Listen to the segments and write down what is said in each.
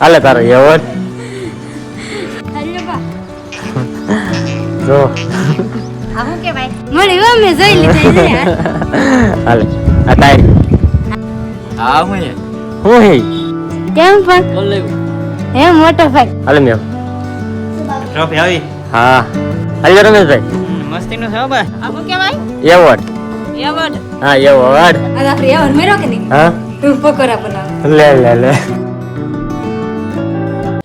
હાલે તારો બા. જો. આ હું કે ભાઈ મળી હો મેં જોઈ લીધા છે. હાલે. આ તારી. હા હું હે? હું હે? કેમ પણ. બોલ હે મોટો ભાઈ. હાલે મેમ ટ્રોફી આવી? હા. હાલે રમેશભાઈ. મસ્તી નો છે ભાઈ આ હું કે ભાઈ એવોર્ડ એવોર્ડ હા એવોર્ડ આ આપણે એવોર્ડ મેરો કે નહીં? હા? તું પકોડા બનાવ. લે લે લે.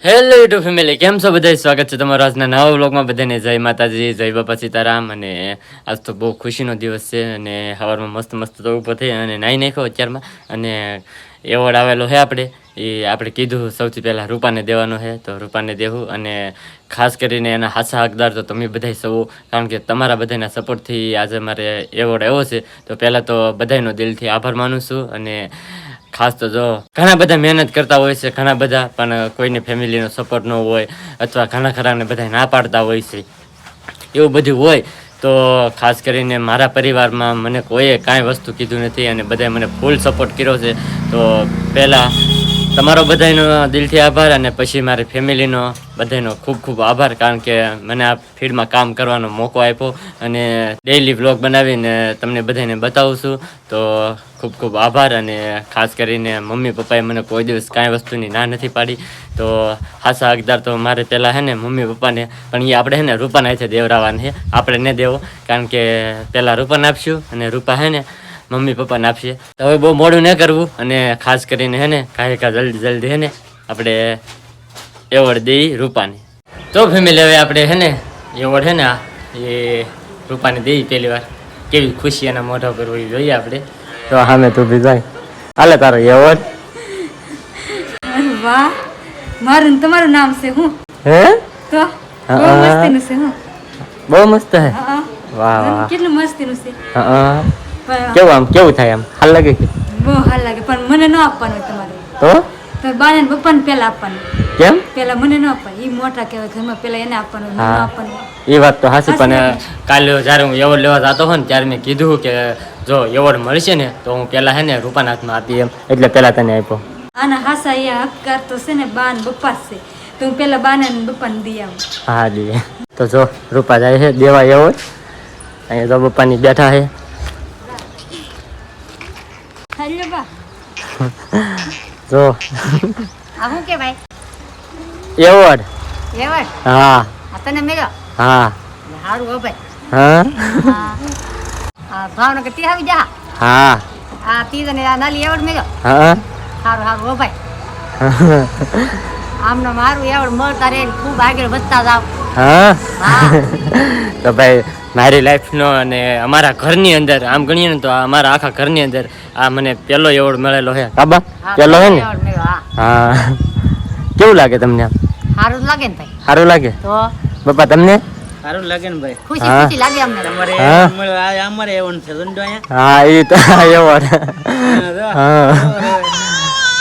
હેલો યુટ્યુબ ફેમિલી કેમ છો બધા સ્વાગત છે તમારો આજના નવા વ્લોગમાં. બધાને જય માતાજી, જય બાપા સીતારામ. અને આજ તો બહુ ખુશીનો દિવસ છે અને સવારમાં મસ્ત મસ્ત તો ઊભો થઈ અને નાહી નાખ્યો અત્યારમાં. અને એવોર્ડ આવેલો છે આપણે. એ આપણે કીધું સૌથી પહેલાં રૂપાને દેવાનો છે તો રૂપાને દેવું. અને ખાસ કરીને એના હાસા હકદાર તો તમે બધા સૌ, કારણ કે તમારા બધાના સપોર્ટથી આજે મારે એવોર્ડ આવ્યો છે. તો પહેલાં તો બધાનો દિલથી આભાર માનું છું. અને ખાસ તો જો ઘણા બધા મહેનત કરતા હોય છે, ઘણા બધા, પણ કોઈને ફેમિલીનો સપોર્ટ ન હોય અથવા ઘણા ખરાને બધા ના પાડતા હોય છે. એવું બધું હોય તો ખાસ કરીને મારા પરિવારમાં મને કોઈએ કાંઈ વસ્તુ કીધું નથી અને બધાએ મને ફૂલ સપોર્ટ કર્યો છે. તો પહેલાં તમારો બધાનો દિલથી આભાર અને પછી મારી ફેમિલીનો બધાનો ખૂબ ખૂબ આભાર, કારણ કે મને આ ફિલ્ડમાં કામ કરવાનો મોકો આપ્યો અને ડેઇલી વ્લોગ બનાવીને તમને બધાને બતાવું છું. તો ખૂબ ખૂબ આભાર અને ખાસ કરીને મમ્મી પપ્પાએ મને કોઈ દિવસ કાંઈ વસ્તુની ના નથી પાડી. તો હાસા હકદાર તો મારે પહેલાં હે ને મમ્મી પપ્પાને, પણ એ આપણે હે ને રૂપાના છે દેવરાવાના આપણે ન દેવો, કારણ કે પહેલાં રૂપાને આપશું અને રૂપા હે ને મમ્મી પપ્પાને આપશે તો હવે બહુ મોડું ન કરવું અને ખાસ કરીને હે ને કાંઈ કા જલ્દી જલ્દી હે ને આપણે એવોર્ડ દઈ રૂપાને. તો ફેમિલી હવે આપણે હે ને એવોર્ડ હે ને એ રૂપાને દઈ પહેલી વાર. કેવી ખુશી એના મોઢા પર હોય જોઈએ આપણે. તો સામે તું બી જાય હાલે તારો એવોર્ડ. વાહ મારું તમારું નામ છે હું? હે? તો બહુ મસ્તીનું છે હું. બહુ મસ્ત હે. વાહ વાહ. કેટલું મસ્તીનું છે. હા. કેવું આમ કેવું થાય આમ? હાલ લાગે કે? બહુ હાલ લાગે પણ મને ન આપવાનું તમારે. તો? તો બાને ને પપ્પાને પહેલા આપવાનું. કેમ? પહેલા મને ન આપવાનું. એ મોટા કહેવાય ઘરમાં પહેલા એને આપવાનું ન આપવાનું. એ વાત તો હાસી પણ કાલે જ્યારે હું એવોર્ડ લેવા જતો હોય ને ત્યારે મેં કીધું કે જો એવોર્ડ મળશે ને તો હું પેલા હે ને રૂપાના હાથમાં આપી એમ. એટલે પેલા તને આપ્યો. આના હાસા એ હકકાર તો છે ને બા ને બપ્પા છે. તો હું પહેલા બાને ને બપ્પાને દઈ આવું. હા દી. તો જો રૂપા જાય છે દેવા એવોર્ડ. અહીંયા તો પપ્પાની બેઠા છે હાલો બા જો. આ હું કે ભાઈ એવોર્ડ. એવોર્ડ? હા. આ તને મળ્યો હા. સારું હો ભાઈ. હા? આ ભાવનગર તી આવી જા. હા. આ તી તને આ નાલી એવોર્ડ મળ્યો હા. સારું સારું હો ભાઈ. આમનો મારું એવોર્ડ મળતા ને ખૂબ આગળ વધતા જાવ હા. તો ભાઈ મારી લાઈફનો અને અમારા ઘરની અંદર આમ ગણીએ ને તો આ અમારા આખા ઘરની અંદર આ મને પહેલો એવોર્ડ મળેલો છે. કાબા? પહેલો પેલો હે ને હા. હા. કેવું લાગે તમને આમ? સારું લાગે ને ભાઈ. સારું લાગે? તો? બાપા તમને? સારું લાગે ને ભાઈ. ખુશી હા. ખુશી લાગે અમને. તમારે હા. અમારે એવન છે સમજો અહીંયા. હા એ તો એવોર્ડ હા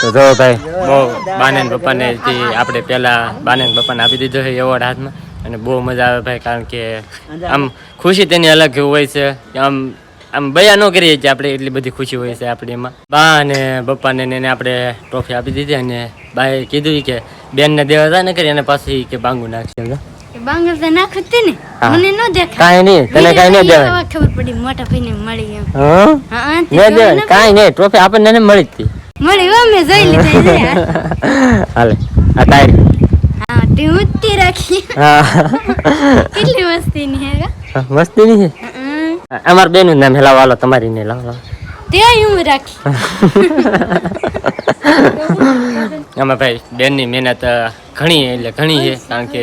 તો જો ભાઈ બહુ બાને ને પપ્પાને થી આપણે પહેલા બાને પપ્પાને આપી દીધો છે એવોર્ડ હાથમાં. અને બહુ મજા આવે ભાઈ કારણ કે આમ ખુશી તેની અલગ હોય છે. આમ આમ બયા ન કરીએ કે આપણે એટલી બધી ખુશી હોય છે આપણે એમાં. બા અને પપ્પાને ને એને આપણે ટ્રોફી આપી દીધી અને બાએ કીધું કે બેનને દેવા જાય ને કરી અને પાછી કે બાંગુ નાખશે એમ. તો નાખતી ને? મને ન દેખાય. કાંઈ નહીં તને કાંઈ નહીં દેવાય ખબર પડી મોટા ભાઈને મળી એમ. હા? કાંઈ નહીં ટ્રોફી આપણને મળી જ હતી. મળી હો મેં જોઈ લીધા હાલે આ તારી. ઉત્તી રાખી હા. કેટલી મસ્તી ની હેગા મસ્તી નહીં છે અમાર બેનું નામ હેલા વાલો તમારી ને લાવ લાવ તે હું રાખી. આમાં ભાઈ બેનની મહેનત ઘણી એટલે ઘણી છે કારણ કે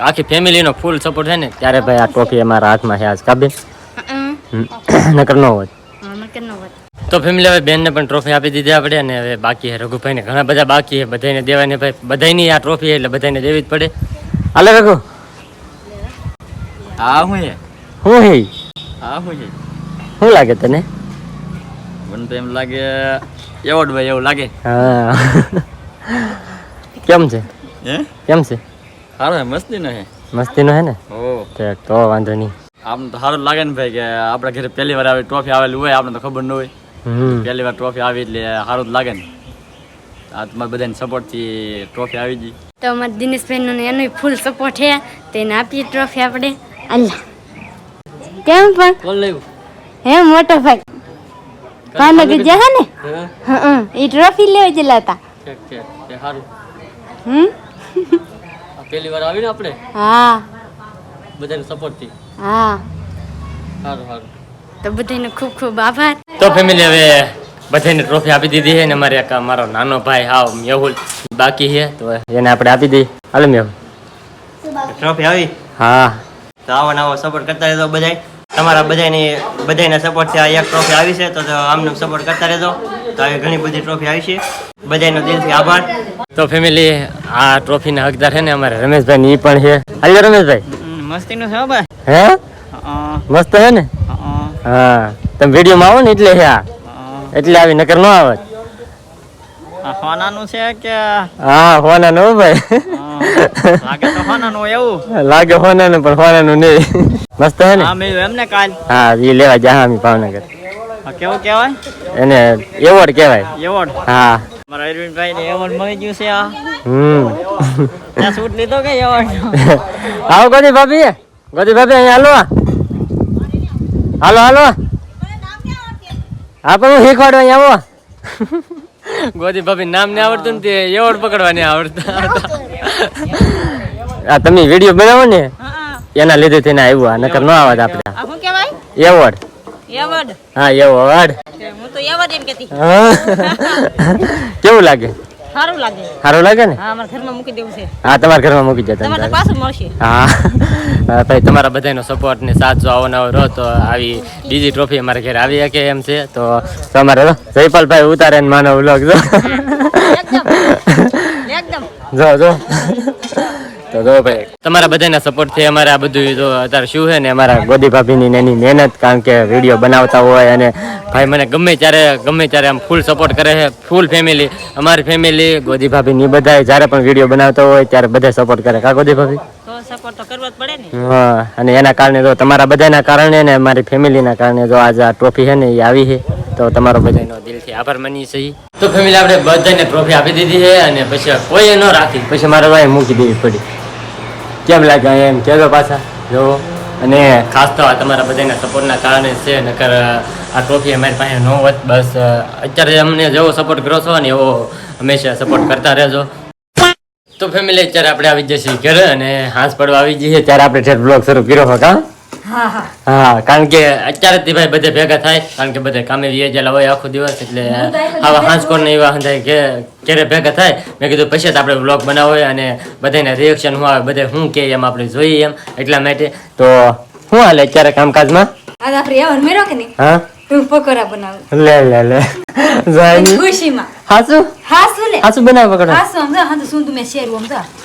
આખી ફેમિલીનો ફૂલ સપોર્ટ છે ને ત્યારે ભાઈ આ ટ્રોફી અમારા હાથમાં છે આજ કાબે નકર નો હોત તો ફેમિલી હવે બેનને પણ ટ્રોફી આપી દીધી આપણે અને હવે બાકી છે રઘુભાઈને ઘણા બધા બાકી છે બધાને દેવાને ભાઈ બધાની આ ટ્રોફી એટલે બધાને દેવી જ પડે. હાલે રઘુ હા હું હે હું હે? હા હું હે શું લાગે તને? મને તો એમ લાગે એવોર્ડ ભાઈ એવું લાગે. હા. કેમ છે? હે? કેમ છે? સારું હે મસ્તી નો હે. મસ્તીનો હે ને? ઓ તો વાંધો નહીં. આમ તો સારું લાગે ને ભાઈ કે આપણા ઘરે પહેલી વાર આવી ટ્રોફી આવેલી હોય આપણે તો ખબર ન હોય. પહેલી વાર ટ્રોફી આવી એટલે સારું જ લાગે ને. આ તમારા બધાને સપોર્ટથી ટ્રોફી આવી ગઈ. તો અમારા દિનેશભાઈનો ને એનો ફૂલ સપોર્ટ છે. તેને આપીએ ટ્રોફી આપણે. અલ્લા. કેમ પણ? કોણ હે મોટો ભાઈ. ભાવનગર જા ને? હા? એ ટ્રોફી લેવા જેલા હતા. ઠીક સારું હમ? પહેલી વાર આવીને આપણે? હા. બધાને સપોર્ટથી હા. સારું સારું તો બધાનો ખૂબ ખૂબ આભાર. તો ફેમિલી હવે બધાને ટ્રોફી આપી દીધી છે ને મારે એક મારો નાનો ભાઈ હાવ મેહુલ બાકી છે તો એને આપણે આપી દઈએ. હાલો મેહુલ. ટ્રોફી આવી? હા. તો આવો આવો સપોર્ટ કરતા રહેજો બધાય. તમારા બધાની બધાના સપોર્ટથી આ એક ટ્રોફી આવી છે તો તો આમને સપોર્ટ કરતા રહેજો. તો આવી ઘણી બધી ટ્રોફી આવી છે. બધાનો દિલથી આભાર. તો ફેમિલી આ ટ્રોફીના હકદાર છે ને અમારે રમેશભાઈ ની પણ છે. હાલો રમેશભાઈ. મસ્તીનું છે ભાઈ. હે? મસ્ત છે ને? હા. તમે વિડીયોમાં આવો ને એટલે છે આ. એટલે આવી નકર ન આવે. હોનાનું છે કે? હા હોના ભાઈ. લાગે તો હોનાનું એવું. લાગે હોના પણ હોના નહીં. મસ્ત છે ને? મેં એમને કાલ. હા એ લેવા જા અમે ભાવનગર. કેવું કહેવાય? એને એવોર્ડ કહેવાય. એવોર્ડ? હા. મારા અરવિંદભાઈ ને એવોર્ડ મળી ગયું છે આ હમ. ત્યાં શૂટ લીધો કે એવોર્ડ? આવો ગોદી ભાભી. ગોદી ભાભી અહીંયા હાલો. હાલો હાલો. હા પણ હું શીખવાડો આવો. ગોદી ભાભી નામ ને આવડતું ને તે એવોર્ડ પકડવા ને આવડતા. આ તમે વીડિયો બનાવો ને એના લીધે થઈને આવ્યું આ નકર ન આવત આપણે. શું કહેવાય? એવોર્ડ. એવોર્ડ. હા એવોર્ડ. હું તો એવોર્ડ એમ કેતી કેવું લાગે? સારું લાગે. સારું લાગે ને? હા અમારા ઘરમાં મૂકી દેવું છે. હા તમારા ઘરમાં મૂકી જતા તમારે પાછું મળશે. હા. ભાઈ તમારા બધાનો સપોર્ટ ને સાથ જો આવો નવો રહો તો આવી બીજી ટ્રોફી અમારે ઘરે આવી શકે એમ છે. તો તમારે જયપાલભાઈ ઉતારે ને માનવ વ્લોગ જો. એકદમ. જો જો. તો જો ભાઈ તમારા બધાના સપોર્ટથી અમારે આ બધું જો અત્યારે શું છે ને અમારા ગોદી ભાભીની ને એની મહેનત કારણ કે વીડિયો બનાવતા હોય અને ભાઈ મને ગમે ત્યારે ગમે ત્યારે આમ ફૂલ સપોર્ટ કરે છે ફૂલ ફેમિલી અમારી ફેમિલી ગોદી ભાભી ની બધા જ્યારે પણ વીડિયો બનાવતા હોય ત્યારે બધા સપોર્ટ કરે. કા ગોદી ભાભી? હા અને એના કારણે જો તમારા બધાના કારણે ને મારી ફેમિલીના કારણે જો આજે આ ટ્રોફી છે ને એ આવી છે તો તમારો બધાનો દિલથી આભાર માનીએ છીએ. તો ફેમિલી આપણે બધાને ટ્રોફી આપી દીધી છે અને પછી કોઈએ ન રાખી. પછી મારા ભાઈ મૂકી દેવી પડી કેમ લાગે એમ? કહેજો પાછા. જો. અને ખાસ તો આ તમારા બધાના સપોર્ટના કારણે છે, નકર આ ટ્રોફી અમારી પાસે ન હોત, બસ અત્યારે અમને જેવો સપોર્ટ કરો છો ને એવો હંમેશા સપોર્ટ કરતા રહેજો. તો ફેમિલી અત્યારે આપણે આવી જઈએ ઘરે અને હાંસ પડવા આવી જઈએ, ત્યારે આપણે ઠેર બ્લોગ શરૂ કર્યો હતો હા કારણ કે અત્યારે જ ભાઈ બધે ભેગા થાય કારણ કે બધે કામે વીએ જેલા હોય આખો દિવસ એટલે આવા હાંસકોર ને એવા હંધાય કે ક્યારે ભેગા થાય મેં કીધું પછી જ આપણે બ્લોગ બનાવો અને બધાને રિએક્શન હું આવે બધે હું કે એમ આપણે જોઈએ એમ એટલા માટે. તો શું હાલે અત્યારે કામકાજમાં? આજ આપણે એવન મેરો કે નહીં? હા? તું પકોડા બનાવ. લે લે લે. જાય ખુશીમાં. હાસુ? હાસુ લે. હાસુ બનાવ પકડો? હાસુ શું હા તો શું તું મેં શેરવું સમજા હા આ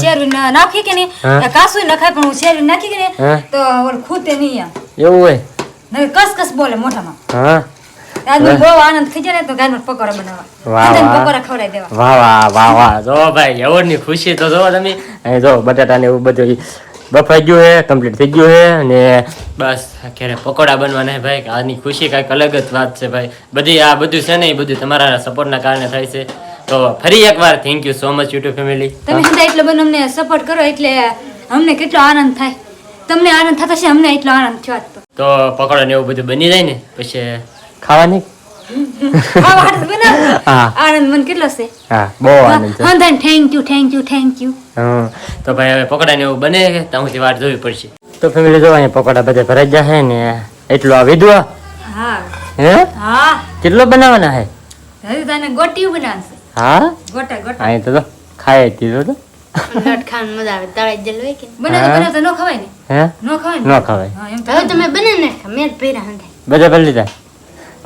શેરવી નાખી કે નહીં? કાસુ નખાય પણ હું શેરવી નાખી કે નહીં તો ઓલ ખૂટે નહીં એવું હોય? નકર કસ કસ બોલે મોઢામાં. હા. આજ બહુ આનંદ થઈ જાય ને તો ગાયમાં પકોડા બનાવવા. વાહ, પકોડા ખવડાવી દેવા. વાહ વાહ વાહ વાહ. જો ભાઈ એવોર્ડ ખુશી તો જો તમે. જો બટાટા ને એવું બધું બફાઈ ગયું છે કમ્પ્લીટ થઈ ગયું છે ને બસ ક્યારે પકોડા બનવાના છે ભાઈ. આની ખુશી કાંઈક અલગ જ વાત છે ભાઈ. બધી આ બધું છે ને એ બધું તમારા સપોર્ટના કારણે થાય છે. તો ફરી એકવાર thank you so much YouTube family તમે બધા એટલો બધો અમને સપોર્ટ કરો એટલે અમને કેટલો આનંદ થાય. તમને આનંદ થતા છે અમને એટલો આનંદ થયો આજ તો. તો પકોડા ને એવું બધું બની જાય ને પછી ખાવાની. આનંદ મને કેટલો છે હા બહુ આનંદ છે. Thank you thank you thank you તો ભાઈ હવે પકોડા ને એવું બને ત્યાંથી વાર જોવી પડશે. તો ફેમિલી જો અહીંયા પકોડા બધા ભરાઈ જશે ને એટલું આ વિધવા? હા. હે? હા. કેટલો બનાવવાના હે હવે તને ગોટી બનાવશે. હા? ગોટા ગોટા અહીં તો તો ખાય દીધો તો નટ મજા આવે. તળાઈ જલ હોય કે? બનાવતા હા. તો ન ખવાય ને? હે? નો ખવાય નો? ખવાય. હા એમ તો હવે તમે બને ને મેં પેરા હંધાય. બધા ભરી લીધા.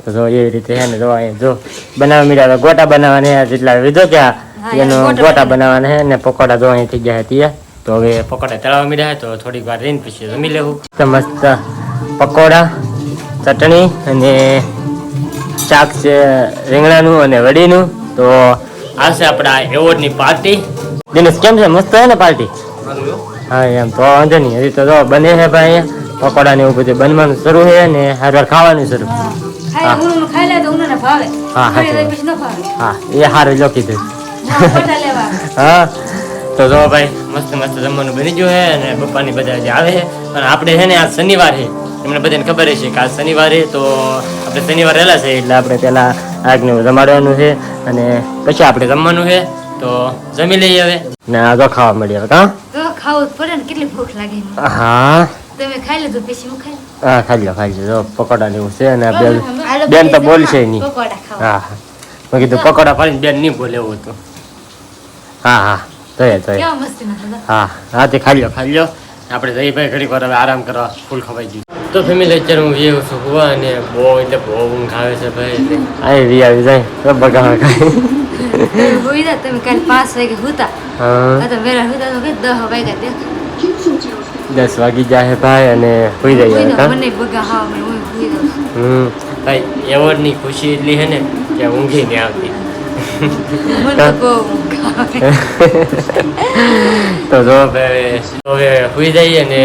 તો જો એવી રીતે હે ને જો અહીં જો બનાવવા મીડા ગોટા બનાવવાના જેટલા વિધો કે આ એનો ગોટા બનાવવાના હે ને પકોડા જો અહીં થઈ ગયા ત્યાં તો હવે પકોડા તળાવવા મીડા તો થોડીક વાર રહીને પછી જમી લેવું. તો મસ્ત પકોડા ચટણી અને શાક છે રીંગણાનું અને વડીનું. તો આ છે આપણા એવોર્ડની પાર્ટી. દિનેશ કેમ છે? મસ્ત છે ને પાર્ટી? હા એમ તો વાંધો નહીં. હજી તો બને છે ભાઈ. પકોડા ને એવું બધું બનવાનું શરૂ છે ને હાર ખાવાનું શરૂ. હા, એ સારું જો કીધું. હા તો જો ભાઈ મસ્ત મસ્ત જમવાનું બની ગયું છે અને પપ્પાની બધા જે આવે છે. અને આપણે છે ને આજ શનિવાર છે. એમને બધાને ખબર છે કે આ શનિવારે તો આપણે શનિવાર રહેલા છે એટલે આપણે પહેલા આગને જમાડવાનું છે. અને પછી આપણે જમવાનું છે તો જમી લઈએ હવે. ને આ તો ખાવા મળીએ હવે કા તો ખાવું પડે ને કેટલી ભૂખ લાગે હા. તમે ખાઈ લીધું પછી હું ખાઈ હા ખાઈ લો ખાઈ લો. પકોડા ને એવું છે અને બેન બેન તો બોલશે નહીં. પકોડા ખાવા. હા મેં કીધું પકોડા ફરીને બેન નહીં બોલે એવું હતું. હા હા. જોઈએ જોઈએ હા હા તે ખાઈ લો ખાઈ લો. આપણે જઈ ભાઈ ઘડીક વાર હવે આરામ કરવા ફૂલ ખવાઈ ગયું. તો ફેમિલી અત્યારે હું વ્યવ છું. અને બહુ એટલે બહુ ઊંઘ આવે છે ભાઈ એટલે. અહીં વી આવી જાય. તો બગા તમે હોઈ જાઓ, તમે કાલ પાંચ વાગે હુતા. હા. તો વેરા હુતા તો કે દહ વાગ્યા દેખ દસ વાગી જાય ભાઈ અને સુઈ જાય મને બગા હા મને હુઈ જાઉં હમ. ભાઈ એવોર્ડની ખુશી એટલી હે ને કે ઊંઘી નહીં આવતી. તો જો હવે સુઈ જઈએ અને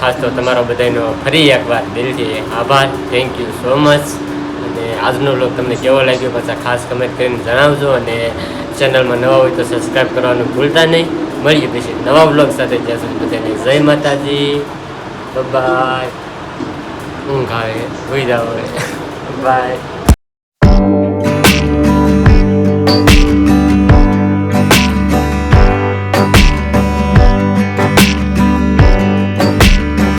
ખાસ તો તમારો બધાનો ફરી એકવાર દિલથી આભાર. થેન્ક યુ સો મચ અને આજનો વ્લોગ તમને કેવો લાગ્યો પાછા ખાસ કમેન્ટ કરીને જણાવજો. અને ચેનલમાં નવા હોય તો સબસ્ક્રાઈબ કરવાનું ભૂલતા નહીં. મળીએ પછી નવા વ્લોગ સાથે. ત્યાં સુધી બધાને જય માતાજી. બાય ઊંઘ આવે. સુઈ જાઓ બાય